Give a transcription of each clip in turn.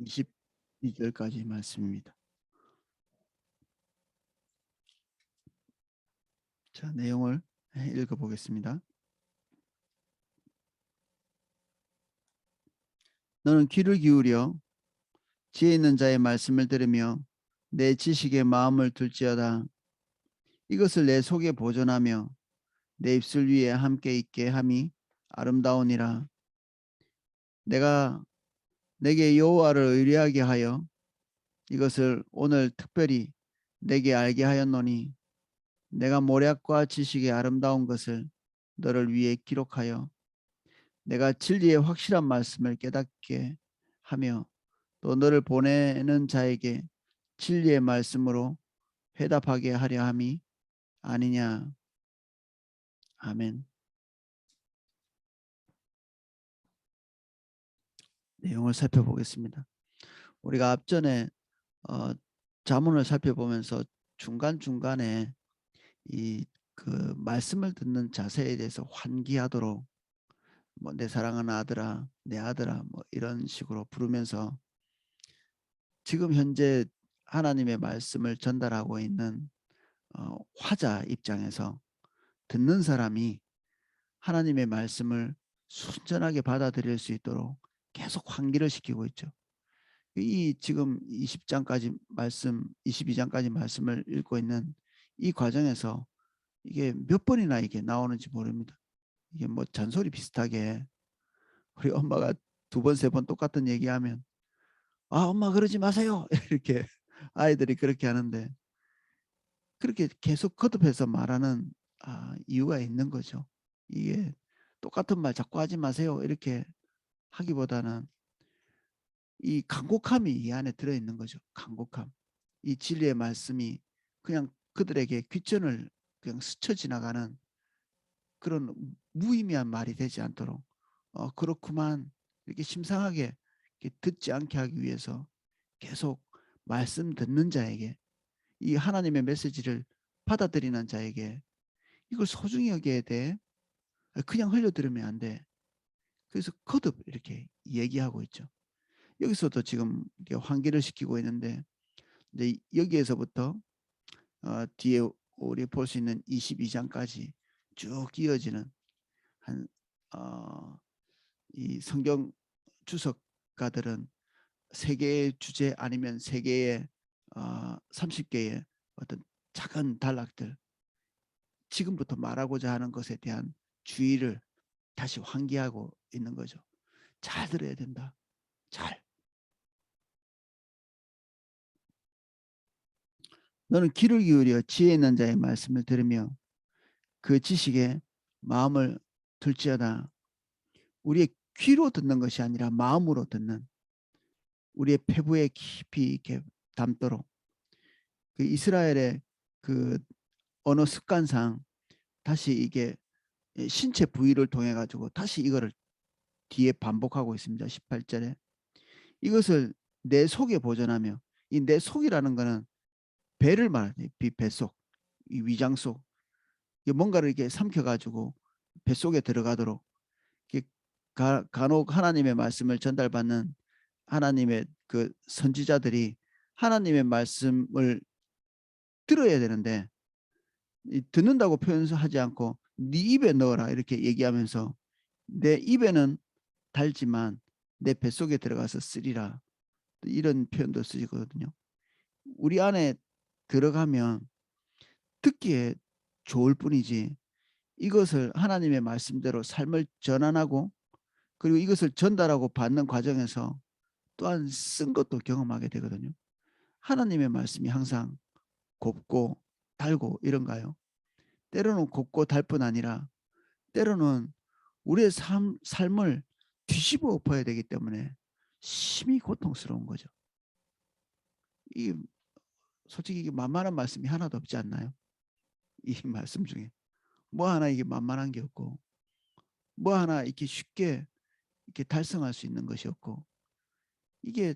22절까지 말씀입니다. 자, 내용을 읽어 보겠습니다. 너는 귀를 기울여 지혜 있는 자의 말씀을 들으며 내 지식에 마음을 둘지어다. 이것을 내 속에 보존하며 내 입술 위에 함께 있게 함이 아름다우니라. 내가 내게 여호와를 의뢰하게 하여 이것을 오늘 특별히 내게 알게 하였노니 내가 모략과 지식의 아름다운 것을 너를 위해 기록하여 내가 진리의 확실한 말씀을 깨닫게 하며 또 너를 보내는 자에게 진리의 말씀으로 회답하게 하려 함이 아니냐. 아멘. 내용을 살펴보겠습니다. 우리가 앞전에 어, 자문을 살펴보면서 중간 중간에 이 그 말씀을 듣는 자세에 대해서 환기하도록 뭐 내 사랑하는 아들아, 내 아들아 뭐 이런 식으로 부르면서 지금 현재 하나님의 말씀을 전달하고 있는 어, 화자 입장에서 듣는 사람이 하나님의 말씀을 순전하게 받아들일 수 있도록 계속 환기를 시키고 있죠. 이 지금 20장까지 말씀, 22장까지 말씀을 읽고 있는 이 과정에서 이게 몇 번이나 이게 나오는지 모릅니다. 이게 뭐 잔소리 비슷하게 우리 엄마가 두 번, 세 번 똑같은 얘기하면 아, 엄마 그러지 마세요. 이렇게 아이들이 그렇게 하는데 그렇게 계속 거듭해서 말하는 아, 이유가 있는 거죠. 이게 똑같은 말 자꾸 하지 마세요. 이렇게 하기보다는 이 간곡함이 이 안에 들어있는 거죠. 간곡함. 이 진리의 말씀이 그냥 그들에게 귀천을 그냥 스쳐 지나가는 그런 무의미한 말이 되지 않도록 어, 그렇구만 이렇게 심상하게 이렇게 듣지 않게 하기 위해서 계속 말씀 듣는 자에게 이 하나님의 메시지를 받아들이는 자에게 이걸 소중히 여겨야 돼. 그냥 흘려들으면 안 돼. 그래서 거듭 이렇게 얘기하고 있죠. 여기서도 지금 환기를 시키고 있는데 이제 여기에서부터 어, 뒤에 우리 볼 수 있는 22장까지 쭉 이어지는 한 어, 이 성경 주석가들은 세 개의 주제 아니면 세 개의 어, 30개의 어떤 작은 단락들 지금부터 말하고자 하는 것에 대한 주의를 다시 환기하고 있는 거죠. 잘 들어야 된다. 잘. 너는 귀를 기울여 지혜 있는 자의 말씀을 들으며 그 지식에 마음을 둘지어다. 우리의 귀로 듣는 것이 아니라 마음으로 듣는 우리의 폐부에 깊이 이렇게 담도록 그 이스라엘의 그 언어 습관상 다시 이게 신체 부위를 통해 가지고 다시 이거를 뒤에 반복하고 있습니다. 18절에. 이것을 내 속에 보존하며 이 내 속이라는 거는 배를 말하는 뱃속, 이 위장 속. 뭔가를 이렇게 삼켜 가지고 뱃속에 들어가도록 가, 간혹 하나님의 말씀을 전달받는 하나님의 그 선지자들이 하나님의 말씀을 들어야 되는데 듣는다고 표현하지 않고 네 입에 넣어라 이렇게 얘기하면서 내 입에는 달지만 내 뱃속에 들어가서 쓰리라 이런 표현도 쓰거든요. 우리 안에 들어가면 듣기에 좋을 뿐이지 이것을 하나님의 말씀대로 삶을 전환하고 그리고 이것을 전달하고 받는 과정에서 또한 쓴 것도 경험하게 되거든요. 하나님의 말씀이 항상 곱고 달고 이런가요? 때로는 곱고 달 뿐 아니라 때로는 우리의 삶, 삶을 뒤집어 엎어야 되기 때문에 심히 고통스러운 거죠. 이 솔직히 이게 만만한 말씀이 하나도 없지 않나요? 이 말씀 중에 뭐 하나 이게 만만한 게 없고 뭐 하나 이렇게 쉽게 이렇게 달성할 수 있는 것이 없고 이게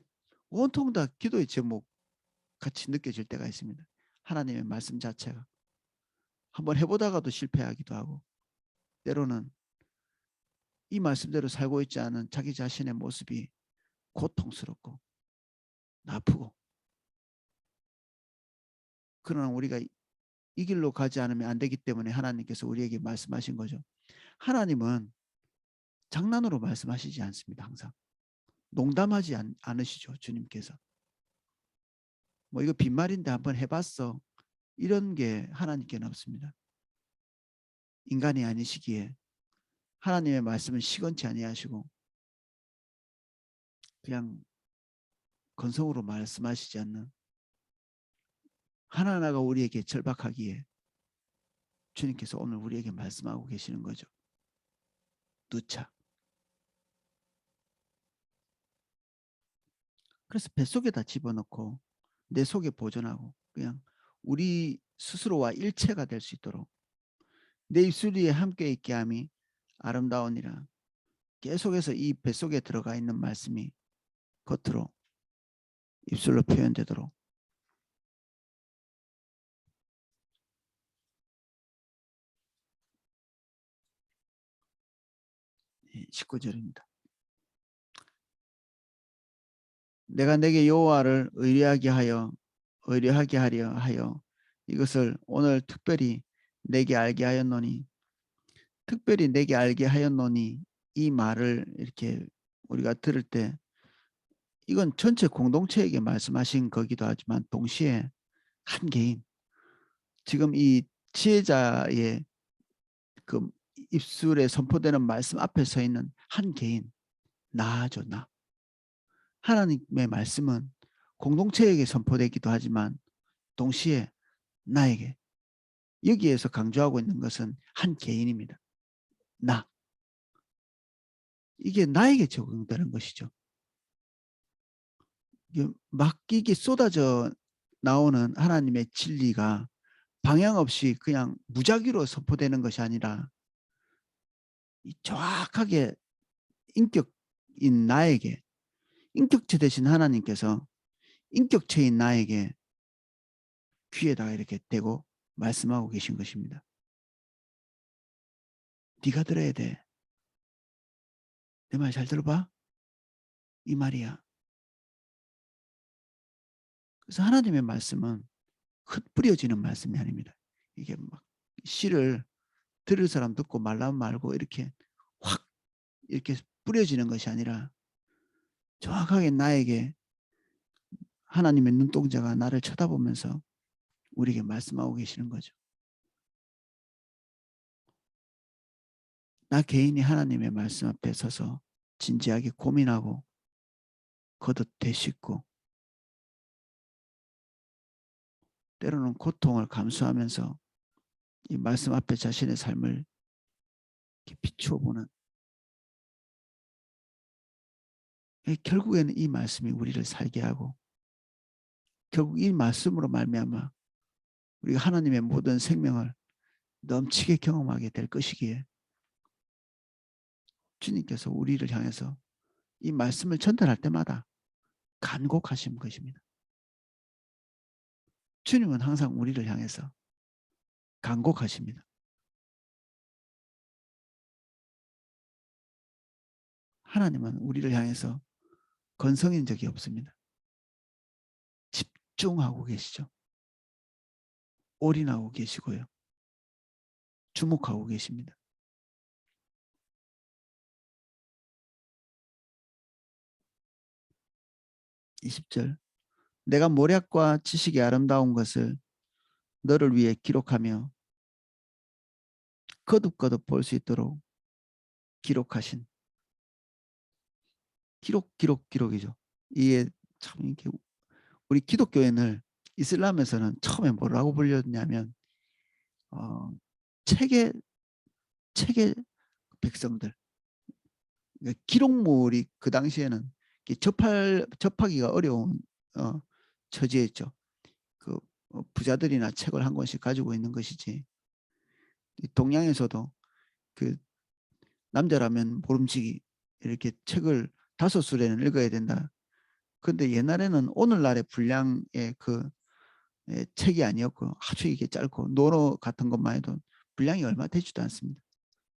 온통 다 기도의 제목 같이 느껴질 때가 있습니다. 하나님의 말씀 자체가 한번 해보다가도 실패하기도 하고 때로는 이 말씀대로 살고 있지 않은 자기 자신의 모습이 고통스럽고 아프고 그러나 우리가 이- 이 길로 가지 않으면 안 되기 때문에 하나님께서 우리에게 말씀하신 거죠. 하나님은 장난으로 말씀하시지 않습니다. 항상 농담하지 않, 않으시죠. 주님께서 뭐 이거 빈말인데 한번 해봤어 이런 게 하나님께는 없습니다. 인간이 아니시기에 하나님의 말씀은 시건치 아니하시고 그냥 건성으로 말씀하시지 않는 하나하나가 우리에게 절박하기에 주님께서 오늘 우리에게 말씀하고 계시는 거죠. 누차. 그래서 뱃속에다 집어넣고 내 속에 보존하고 그냥 우리 스스로와 일체가 될 수 있도록 내 입술 위에 함께 있게 함이 아름다우니라. 계속해서 이 뱃속에 들어가 있는 말씀이 겉으로 입술로 표현되도록 예, 19절입니다. 내가 내게 여호와를 의뢰하게 하여 의뢰하게 하려 하여 이것을 오늘 특별히 내게 알게 하였노니 특별히 내게 알게 하였노니 이 말을 이렇게 우리가 들을 때 이건 전체 공동체에게 말씀하신 거기도 하지만 동시에 한 개인 지금 이 지혜자의 그 입술에 선포되는 말씀 앞에 서 있는 한 개인 나죠 나? 하나님의 말씀은 공동체에게 선포되기도 하지만 동시에 나에게 여기에서 강조하고 있는 것은 한 개인입니다. 나. 이게 나에게 적용되는 것이죠. 이게 막 이게 쏟아져 나오는 하나님의 진리가 방향 없이 그냥 무작위로 선포되는 것이 아니라 정확하게 인격인 나에게 인격체 되신 하나님께서 인격체인 나에게 귀에다가 이렇게 대고 말씀하고 계신 것입니다. 네가 들어야 돼. 내 말 잘 들어봐. 이 말이야. 그래서 하나님의 말씀은 흩뿌려지는 말씀이 아닙니다. 이게 막 씨를 들을 사람 듣고 말라면 말고 이렇게 확 이렇게 뿌려지는 것이 아니라 정확하게 나에게 하나님의 눈동자가 나를 쳐다보면서 우리에게 말씀하고 계시는 거죠. 나 개인이 하나님의 말씀 앞에 서서 진지하게 고민하고 거듭 되씹고 때로는 고통을 감수하면서 이 말씀 앞에 자신의 삶을 비추어 보는 결국에는 이 말씀이 우리를 살게 하고 결국 이 말씀으로 말미암아 우리가 하나님의 모든 생명을 넘치게 경험하게 될 것이기에 주님께서 우리를 향해서 이 말씀을 전달할 때마다 간곡하신 것입니다. 주님은 항상 우리를 향해서 간곡하십니다. 하나님은 우리를 향해서 건성인 적이 없습니다. 집중하고 계시죠. 올인하고 계시고요. 주목하고 계십니다. (20절) 내가 모략과 지식이 아름다운 것을 너를 위해 기록하며 거듭거듭 볼 수 있도록 기록하신 기록 기록 기록이죠. 이게 참 이렇게 우리 기독교인을 이슬람에서는 처음에 뭐라고 불렸냐면 어, 책의 책의 백성들 그러니까 기록물이 그 당시에는 접할 접하기가 어려운 어, 처지였죠. 그 어, 부자들이나 책을 한 권씩 가지고 있는 것이지. 동양에서도 그 남자라면 모름지기 이렇게 책을 다섯 수레는 읽어야 된다. 근데 옛날에는 오늘날의 분량의 그 예, 책이 아니었고 아주 이게 짧고 노노 같은 것만 해도 분량이 얼마 되지도 않습니다.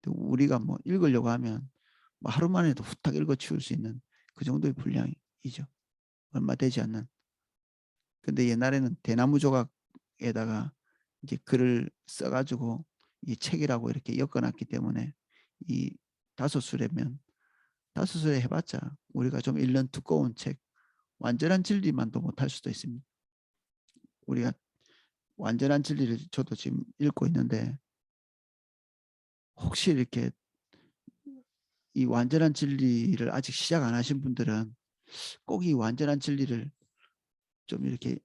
우리가 뭐 읽으려고 하면 뭐 하루 만에도 후딱 읽어 치울 수 있는 그 정도의 분량이죠. 얼마 되지 않는 근데 옛날에는 대나무 조각에다가 이제 글을 써 가지고 이 책이라고 이렇게 엮어 놨기 때문에 이 다섯 수레면 다섯 수레 해 봤자 우리가 좀 읽는 두꺼운 책 완전한 진리만도 못할 수도 있습니다. 우리가 완전한 진리를 저도 지금 읽고 있는데 혹시 이렇게 이 완전한 진리를 아직 시작 안 하신 분들은 꼭 이 완전한 진리를 좀 이렇게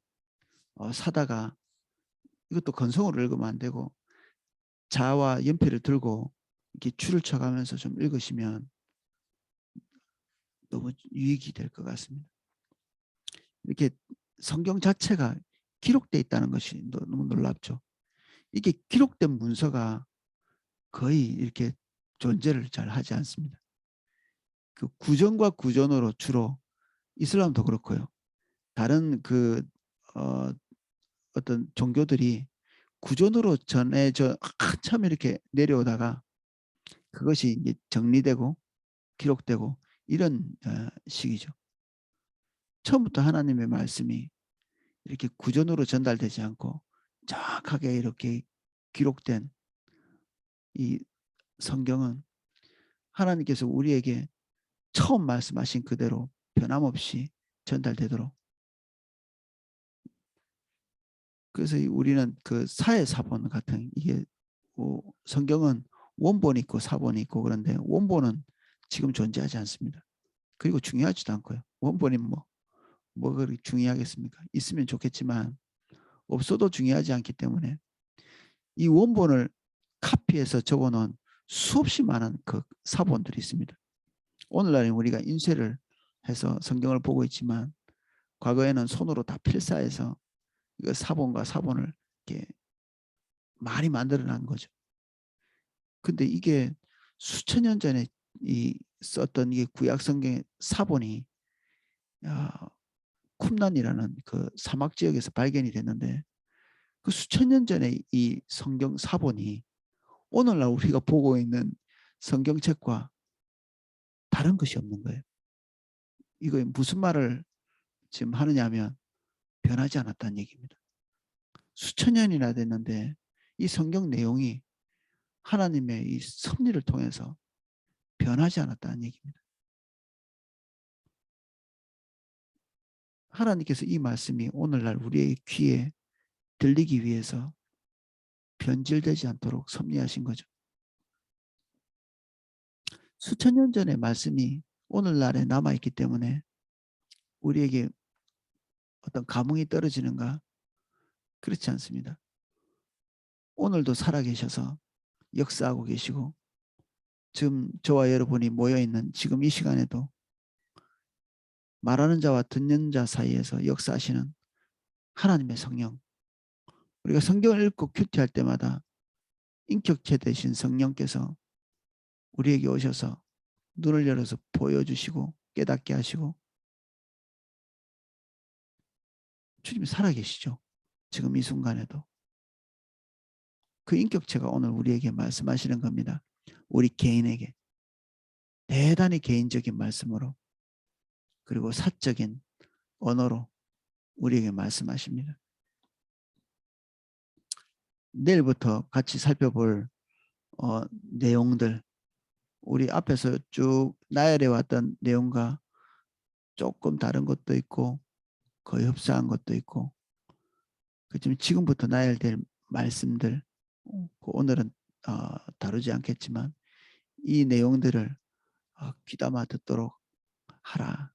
어, 사다가 이것도 건성으로 읽으면 안 되고 자와 연필을 들고 이렇게 줄을 쳐가면서 좀 읽으시면 너무 유익이 될 것 같습니다. 이렇게 성경 자체가 기록되어 있다는 것이 너- 너무 놀랍죠. 이게 기록된 문서가 거의 이렇게 존재를 잘 하지 않습니다. 그 구전과 구전으로 주로 이슬람도 그렇고요. 다른 그 어, 어떤 종교들이 구전으로 전해져 한참 이렇게 내려오다가 그것이 이제 정리되고 기록되고 이런 어, 시기죠. 처음부터 하나님의 말씀이 이렇게 구전으로 전달되지 않고 정확하게 이렇게 기록된 이 성경은 하나님께서 우리에게 처음 말씀하신 그대로 변함없이 전달되도록 그래서 이 우리는 그 사회 사본 같은 이게 뭐 성경은 원본이 있고 사본이 있고 그런데 원본은 지금 존재하지 않습니다. 그리고 중요하지도 않고요. 원본이 뭐 뭐가 그렇게 중요하겠습니까? 있으면 좋겠지만 없어도 중요하지 않기 때문에 이 원본을 카피해서 적어놓은 수없이 많은 그 사본들이 있습니다. 오늘날에 우리가 인쇄를 해서 성경을 보고 있지만 과거에는 손으로 다 필사해서 이거 사본과 사본을 이렇게 많이 만들어 난 거죠. 근데 이게 수천 년 전에 이 썼던 이게 구약 성경의 사본이 야, 쿰란이라는 그 사막 지역에서 발견이 됐는데 그 수천 년 전에 이 성경 사본이 오늘날 우리가 보고 있는 성경책과 다른 것이 없는 거예요. 이거 무슨 말을 지금 하느냐 하면 변하지 않았다는 얘기입니다. 수천 년이나 됐는데 이 성경 내용이 하나님의 이 섭리를 통해서 변하지 않았다는 얘기입니다. 하나님께서 이 말씀이 오늘날 우리의 귀에 들리기 위해서 변질되지 않도록 섭리하신 거죠. 수천 년 전의 말씀이 오늘날에 남아있기 때문에 우리에게 어떤 감흥이 떨어지는가? 그렇지 않습니다. 오늘도 살아계셔서 역사하고 계시고 지금 저와 여러분이 모여있는 지금 이 시간에도 말하는 자와 듣는 자 사이에서 역사하시는 하나님의 성령 우리가 성경을 읽고 큐티할 때마다 인격체 되신 성령께서 우리에게 오셔서 눈을 열어서 보여주시고 깨닫게 하시고 주님이 살아계시죠. 지금 이 순간에도. 그 인격체가 오늘 우리에게 말씀하시는 겁니다. 우리 개인에게. 대단히 개인적인 말씀으로 그리고 사적인 언어로 우리에게 말씀하십니다. 내일부터 같이 살펴볼 어, 내용들 우리 앞에서 쭉 나열해 왔던 내용과 조금 다른 것도 있고 거의 흡사한 것도 있고 그렇지만 지금부터 나열될 말씀들 어, 그 오늘은 어, 다루지 않겠지만 이 내용들을 어, 귀담아 듣도록 하라.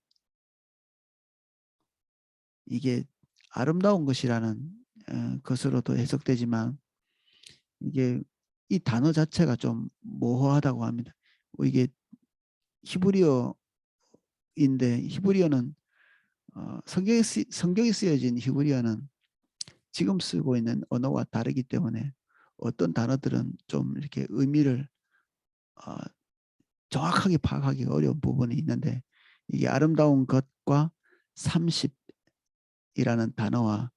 이게 아름다운 것이라는 어, 것으로도 해석되지만 이게 이 단어 자체가 좀 모호하다고 합니다. 뭐 이게 히브리어인데 히브리어는 어, 성경에, 쓰, 성경에 쓰여진 히브리어는 지금 쓰고 있는 언어와 다르기 때문에 어떤 단어들은 좀 이렇게 의미를 어, 정확하게 파악하기 어려운 부분이 있는데 이게 아름다운 것과 30 이라는 단어와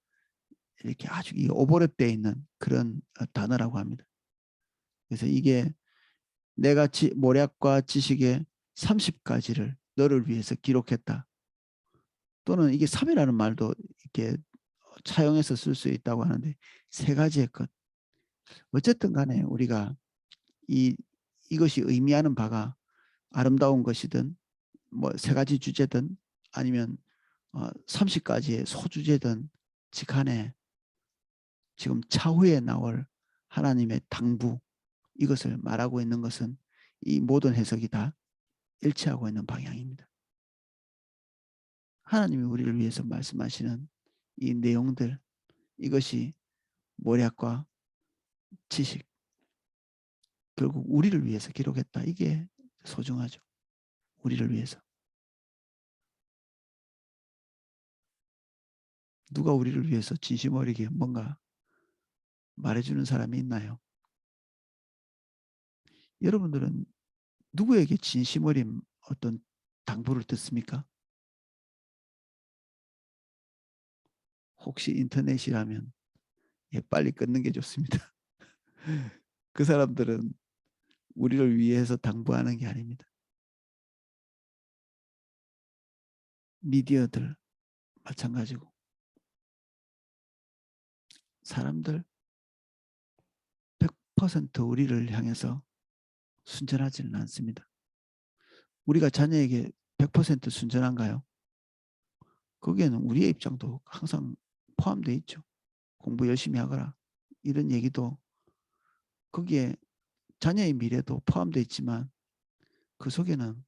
이렇게 아주 오버랩되어 있는 그런 어, 단어라고 합니다. 그래서 이게 내가 지, 모략과 지식의 30가지를 너를 위해서 기록했다. 또는 이게 3이라는 말도 이렇게 차용해서 쓸 수 있다고 하는데 세 가지의 것. 어쨌든 간에 우리가 이 이것이 의미하는 바가 아름다운 것이든 뭐 세 가지 주제든 아니면 어, 30가지의 소주제든 직간에 지금 차후에 나올 하나님의 당부 이것을 말하고 있는 것은 이 모든 해석이 다 일치하고 있는 방향입니다. 하나님이 우리를 위해서 말씀하시는 이 내용들 이것이 모략과 지식 결국 우리를 위해서 기록했다. 이게 소중하죠. 우리를 위해서. 누가 우리를 위해서 진심 어리게 뭔가 말해주는 사람이 있나요? 여러분들은 누구에게 진심 어린 어떤 당부를 듣습니까? 혹시 인터넷이라면 예, 빨리 끊는 게 좋습니다. 그 사람들은 우리를 위해서 당부하는 게 아닙니다. 미디어들 마찬가지고 사람들 100% 우리를 향해서 순전하지는 않습니다. 우리가 자녀에게 100% 순전한가요? 거기에는 우리의 입장도 항상 포함되어 있죠. 공부 열심히 하거라. 이런 얘기도 거기에 자녀의 미래도 포함되어 있지만 그 속에는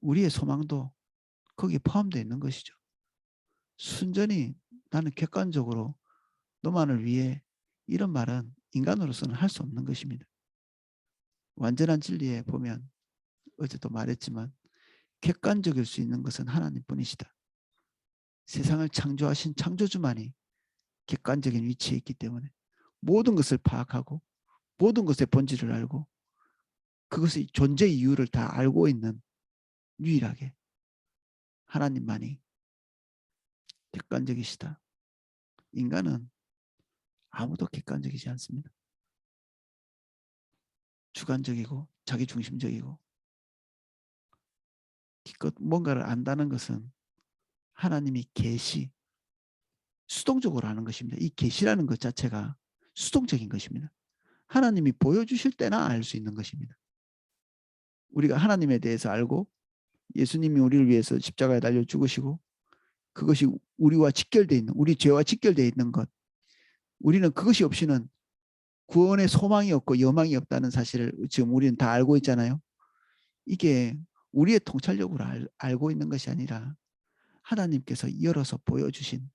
우리의 소망도 거기에 포함되어 있는 것이죠. 순전히 나는 객관적으로 너만을 위해 이런 말은 인간으로서는 할 수 없는 것입니다. 완전한 진리에 보면 어제도 말했지만 객관적일 수 있는 것은 하나님뿐이시다. 세상을 창조하신 창조주만이 객관적인 위치에 있기 때문에 모든 것을 파악하고 모든 것의 본질을 알고 그것의 존재 이유를 다 알고 있는 유일하게 하나님만이 객관적이시다. 인간은 아무도 객관적이지 않습니다. 주관적이고 자기중심적이고 기껏 뭔가를 안다는 것은 하나님이 계시 수동적으로 하는 것입니다. 이 계시라는 것 자체가 수동적인 것입니다. 하나님이 보여주실 때나 알 수 있는 것입니다. 우리가 하나님에 대해서 알고 예수님이 우리를 위해서 십자가에 달려 죽으시고 그것이 우리와 직결되어 있는 우리 죄와 직결되어 있는 것 우리는 그것이 없이는 구원의 소망이 없고 여망이 없다는 사실을 지금 우리는 다 알고 있잖아요. 이게 우리의 통찰력으로 알, 알고 있는 것이 아니라 하나님께서 열어서 보여주신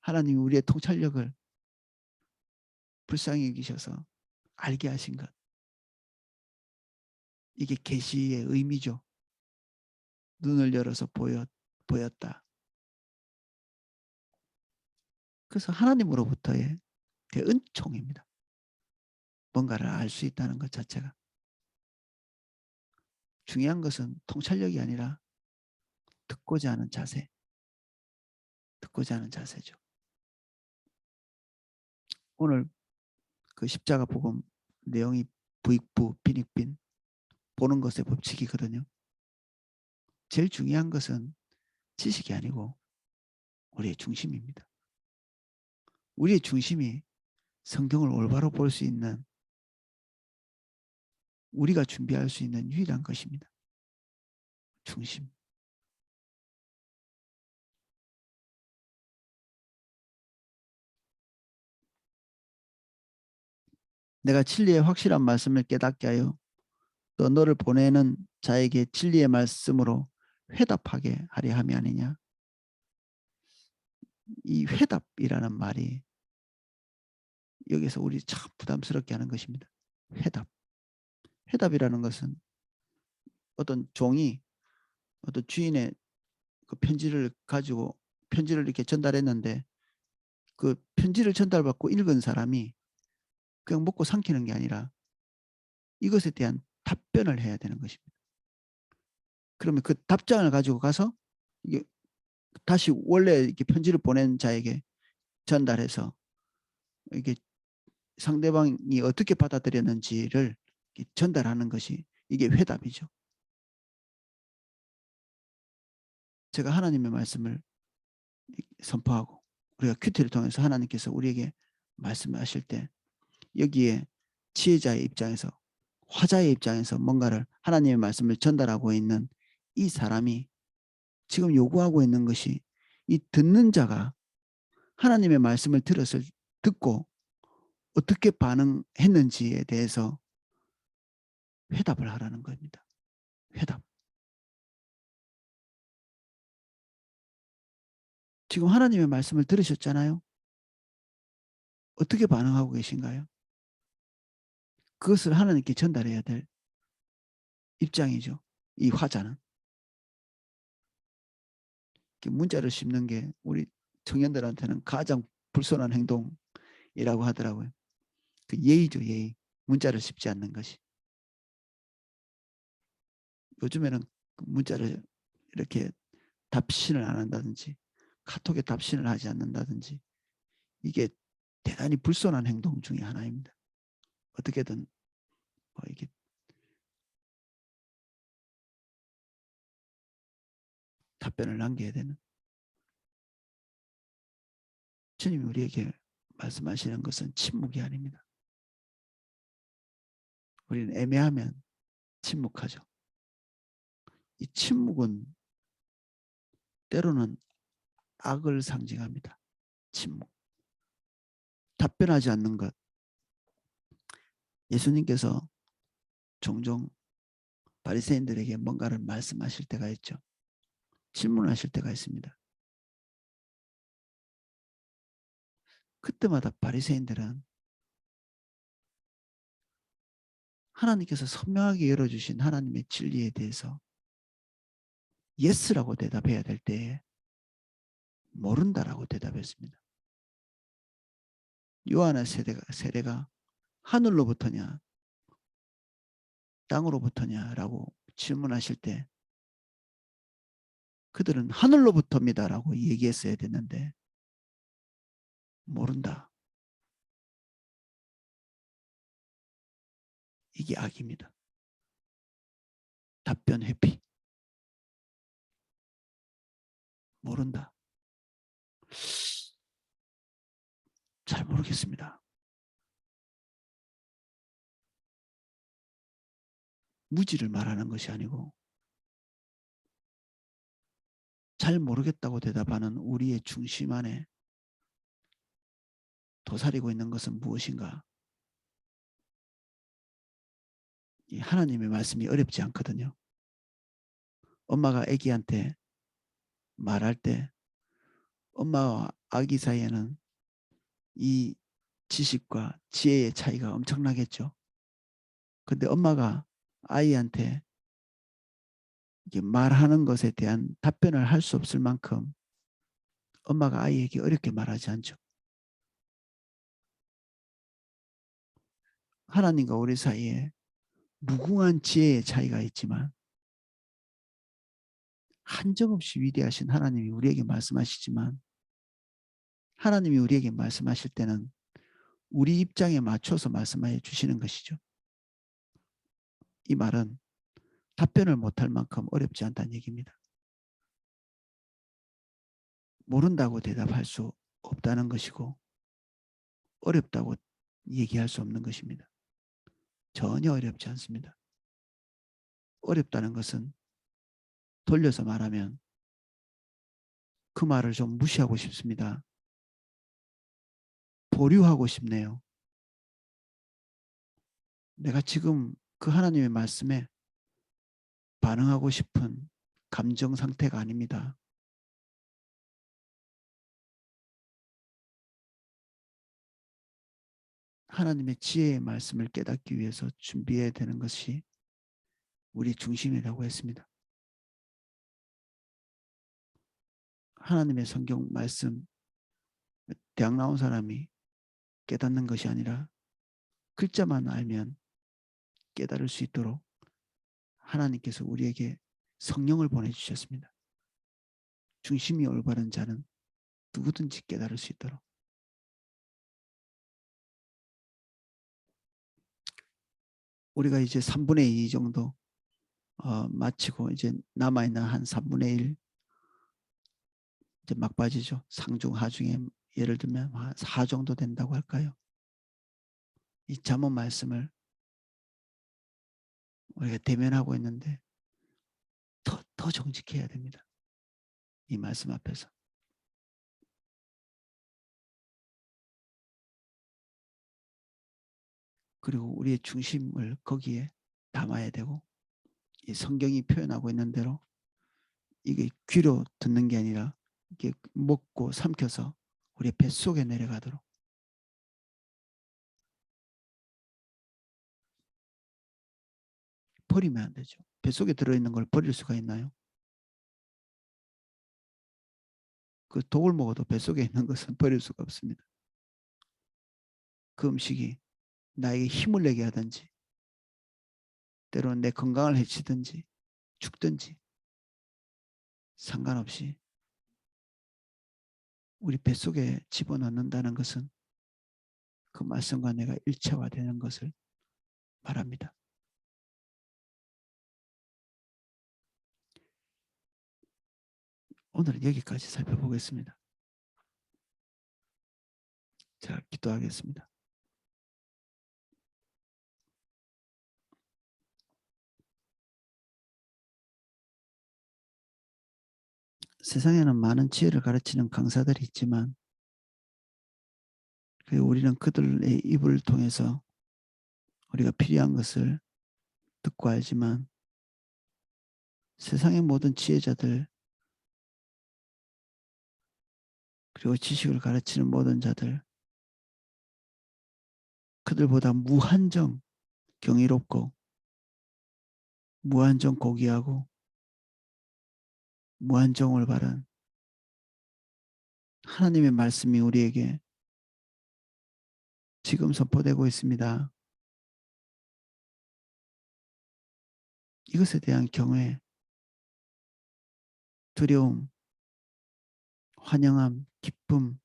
하나님이 우리의 통찰력을 불쌍히 여기셔서 알게 하신 것. 이게 계시의 의미죠. 눈을 열어서 보였, 보였다. 그래서 하나님으로부터의 은총입니다. 뭔가를 알 수 있다는 것 자체가. 중요한 것은 통찰력이 아니라 듣고자 하는 자세. 듣고자 하는 자세죠. 오늘 그 십자가 복음 내용이 부익부, 빈익빈 보는 것의 법칙이거든요. 제일 중요한 것은 지식이 아니고 우리의 중심입니다. 우리의 중심이 성경을 올바로 볼 수 있는 우리가 준비할 수 있는 유일한 것입니다. 중심. 내가 진리의 확실한 말씀을 깨닫게 하여 또 너를 보내는 자에게 진리의 말씀으로 회답하게 하려 함이 아니냐. 이 회답이라는 말이 여기서 우리 참 부담스럽게 하는 것입니다. 회답. 회답이라는 것은 어떤 종이 어떤 주인의 그 편지를 가지고 편지를 이렇게 전달했는데 그 편지를 전달받고 읽은 사람이 그냥 먹고 삼키는 게 아니라 이것에 대한 답변을 해야 되는 것입니다. 그러면 그 답장을 가지고 가서 이게 다시 원래 이렇게 편지를 보낸 자에게 전달해서 이게 상대방이 어떻게 받아들였는지를 전달하는 것이 이게 회답이죠. 제가 하나님의 말씀을 선포하고 우리가 큐티를 통해서 하나님께서 우리에게 말씀하실 때 여기에 지혜자의 입장에서 화자의 입장에서 뭔가를 하나님의 말씀을 전달하고 있는 이 사람이 지금 요구하고 있는 것이 이 듣는 자가 하나님의 말씀을 들었을 듣고 어떻게 반응했는지에 대해서 회답을 하라는 겁니다. 회답. 지금 하나님의 말씀을 들으셨잖아요. 어떻게 반응하고 계신가요? 그것을 하나님께 전달해야 될 입장이죠. 이 화자는. 문자를 씹는 게 우리 청년들한테는 가장 불손한 행동이라고 하더라고요. 그 예의죠, 예의. 문자를 씹지 않는 것이. 요즘에는 그 문자를 이렇게 답신을 안 한다든지 카톡에 답신을 하지 않는다든지 이게 대단히 불손한 행동 중의 하나입니다. 어떻게든 뭐 이게 답변을 남겨야 되는 주님이 우리에게 말씀하시는 것은 침묵이 아닙니다. 우리는 애매하면 침묵하죠. 이 침묵은 때로는 악을 상징합니다. 침묵. 답변하지 않는 것. 예수님께서 종종 바리새인들에게 뭔가를 말씀하실 때가 있죠. 질문하실 때가 있습니다. 그때마다 바리새인들은 하나님께서 선명하게 열어주신 하나님의 진리에 대해서 예스라고 대답해야 될 때에 모른다라고 대답했습니다. 요한의 세대가, 세례가 하늘로부터냐 땅으로부터냐라고 질문하실 때 그들은 하늘로부터입니다라고 얘기했어야 됐는데 모른다. 이게 악입니다. 답변 회피. 모른다. 잘 모르겠습니다. 무지를 말하는 것이 아니고 잘 모르겠다고 대답하는 우리의 중심 안에 도사리고 있는 것은 무엇인가? 하나님의 말씀이 어렵지 않거든요. 엄마가 아기한테 말할 때 엄마와 아기 사이에는 이 지식과 지혜의 차이가 엄청나겠죠. 근데 엄마가 아이한테 말하는 것에 대한 답변을 할 수 없을 만큼 엄마가 아이에게 어렵게 말하지 않죠. 하나님과 우리 사이에 무궁한 지혜의 차이가 있지만 한정없이 위대하신 하나님이 우리에게 말씀하시지만 하나님이 우리에게 말씀하실 때는 우리 입장에 맞춰서 말씀하여 주시는 것이죠. 이 말은 답변을 못할 만큼 어렵지 않다는 얘기입니다. 모른다고 대답할 수 없다는 것이고 어렵다고 얘기할 수 없는 것입니다. 전혀 어렵지 않습니다. 어렵다는 것은 돌려서 말하면 그 말을 좀 무시하고 싶습니다. 보류하고 싶네요. 내가 지금 그 하나님의 말씀에 반응하고 싶은 감정 상태가 아닙니다. 하나님의 지혜의 말씀을 깨닫기 위해서 준비해야 되는 것이 우리 중심이라고 했습니다. 하나님의 성경 말씀 대학 나온 사람이 깨닫는 것이 아니라 글자만 알면 깨달을 수 있도록 하나님께서 우리에게 성령을 보내주셨습니다. 중심이 올바른 자는 누구든지 깨달을 수 있도록. 우리가 이제 3분의 2 정도 어, 마치고 이제 남아있는 한 3분의 1 이제 막바지죠. 상중 하중에 예를 들면 한 4 정도 된다고 할까요? 이 잠언 말씀을 우리가 대면하고 있는데 더, 더 정직해야 됩니다. 이 말씀 앞에서. 그리고 우리의 중심을 거기에 담아야 되고 이 성경이 표현하고 있는 대로 이게 귀로 듣는 게 아니라 이게 먹고 삼켜서 우리 뱃속에 내려가도록 버리면 안 되죠. 뱃속에 들어있는 걸 버릴 수가 있나요? 그 독을 먹어도 뱃속에 있는 것은 버릴 수가 없습니다. 그 음식이 나에게 힘을 내게 하든지 때로는 내 건강을 해치든지 죽든지 상관없이 우리 뱃속에 집어넣는다는 것은 그 말씀과 내가 일체화되는 것을 말합니다. 오늘은 여기까지 살펴보겠습니다. 자, 기도하겠습니다. 세상에는 많은 지혜를 가르치는 강사들이 있지만 그 우리는 그들의 입을 통해서 우리가 필요한 것을 듣고 알지만 세상의 모든 지혜자들 그리고 지식을 가르치는 모든 자들 그들보다 무한정 경이롭고 무한정 고귀하고 무한정 올바른 하나님의 말씀이 우리에게 지금 선포되고 있습니다. 이것에 대한 경외, 두려움, 환영함, 기쁨,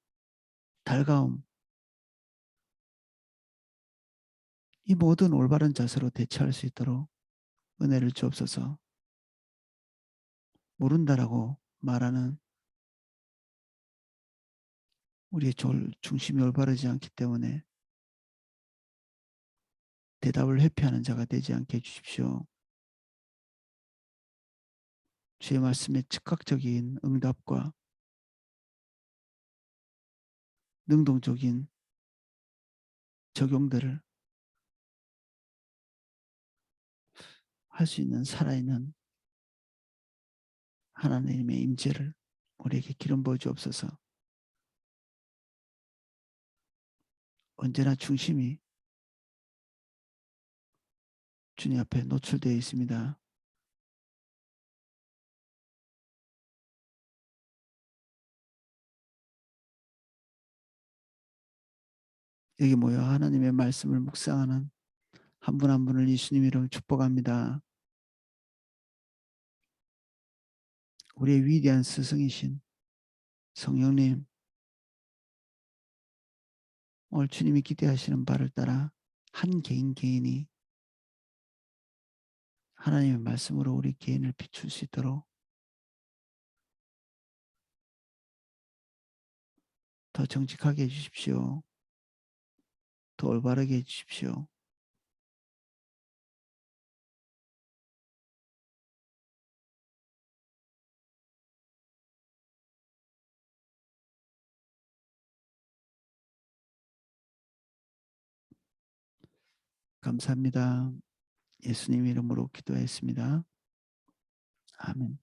달가움 이 모든 올바른 자세로 대처할 수 있도록 은혜를 주옵소서. 모른다라고 말하는 우리의 중심이 올바르지 않기 때문에 대답을 회피하는 자가 되지 않게 해주십시오. 주의 말씀의 즉각적인 응답과 능동적인 적용들을 할 수 있는 살아있는 하나님의 임재를 우리에게 기름 부어 주옵소서. 언제나 중심이 주님 앞에 노출되어 있습니다. 여기 모여 하나님의 말씀을 묵상하는 한 분한 분을 예수님 이름 축복합니다. 우리의 위대한 스승이신 성령님 오늘 주님이 기대하시는 바를 따라 한 개인 개인이 하나님의 말씀으로 우리 개인을 비출 수 있도록 더 정직하게 해주십시오. 더 올바르게 해주십시오. 감사합니다. 예수님 이름으로 기도했습니다. 아멘.